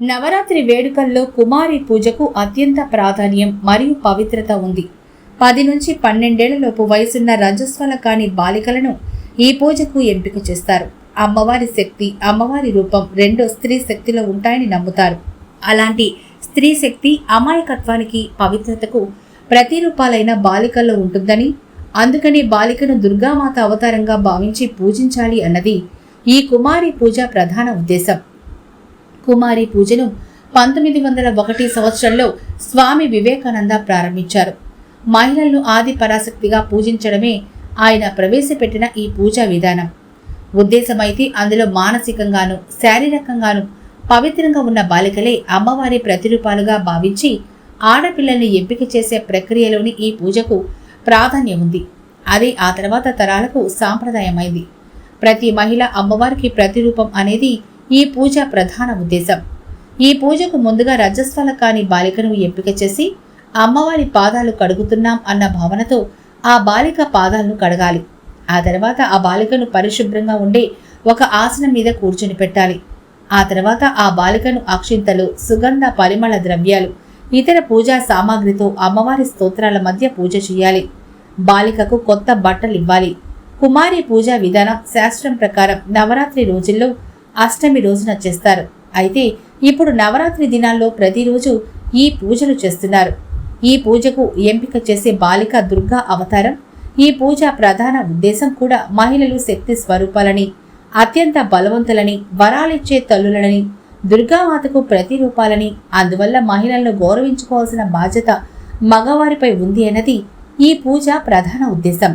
నవరాత్రి వేడుకల్లో కుమారి పూజకు అత్యంత ప్రాధాన్యం మరియు పవిత్రత ఉంది. పది నుంచి పన్నెండేళ్ళలోపు వయసున్న రజస్వల కాని బాలికలను ఈ పూజకు ఎంపిక చేస్తారు. అమ్మవారి శక్తి అమ్మవారి రూపం రెండో స్త్రీ శక్తిలో ఉంటాయని నమ్ముతారు. అలాంటి స్త్రీ శక్తి అమాయకత్వానికి పవిత్రతకు ప్రతిరూపాలైన బాలికల్లో ఉంటుందని అందుకని బాలికను దుర్గామాత అవతారంగా భావించి పూజించాలి అన్నది ఈ కుమారి పూజ ప్రధాన ఉద్దేశం. కుమారి పూజను పంతొమ్మిది వందల ఒకటి సంవత్సరంలో స్వామి వివేకానంద ప్రారంభించారు. మహిళలను ఆది పరాశక్తిగా పూజించడమే ఆయన ప్రవేశపెట్టిన ఈ పూజా విధానం. ఉద్దేశమైతే అందులో మానసికంగాను శారీరకంగాను పవిత్రంగా ఉన్న బాలికలే అమ్మవారి ప్రతిరూపాలుగా భావించి ఆడపిల్లల్ని ఎంపిక చేసే ప్రక్రియలోని ఈ పూజకు ప్రాధాన్యం ఉంది. అది ఆ తర్వాత తరాలకు సాంప్రదాయమైంది. ప్రతి మహిళ అమ్మవారికి ప్రతిరూపం అనేది ఈ పూజ ప్రధాన ఉద్దేశం. ఈ పూజకు ముందుగా రజస్వల కాని బాలికను ఎంపిక చేసి అమ్మవారి పాదాలు కడుగుతున్నాం అన్న భావనతో ఆ బాలిక పాదాలను కడగాలి. ఆ తర్వాత ఆ బాలికను పరిశుభ్రంగా ఉండే ఒక ఆసనం మీద కూర్చుని పెట్టాలి. ఆ తర్వాత ఆ బాలికను అక్షింతలు సుగంధ పరిమళ ద్రవ్యాలు ఇతర పూజా సామాగ్రితో అమ్మవారి స్తోత్రాల మధ్య పూజ చేయాలి. బాలికకు కొత్త బట్టలు ఇవ్వాలి కుమారి పూజా విధానం శాస్త్రం ప్రకారం నవరాత్రి రోజుల్లో అష్టమి రోజున చేస్తారు. అయితే ఇప్పుడు నవరాత్రి దినాల్లో ప్రతిరోజు ఈ పూజలు చేస్తున్నారు. ఈ పూజకు ఎంపిక చేసే బాలిక దుర్గా అవతారం ఈ పూజ ప్రధాన ఉద్దేశం కూడా మహిళలు శక్తి స్వరూపాలని అత్యంత బలవంతులని వరాలిచ్చే తల్లులని దుర్గామాతకు ప్రతిరూపాలని అందువల్ల మహిళలను గౌరవించుకోవాల్సిన బాధ్యత మగవారిపై ఉంది అన్నది ఈ పూజ ప్రధాన ఉద్దేశం.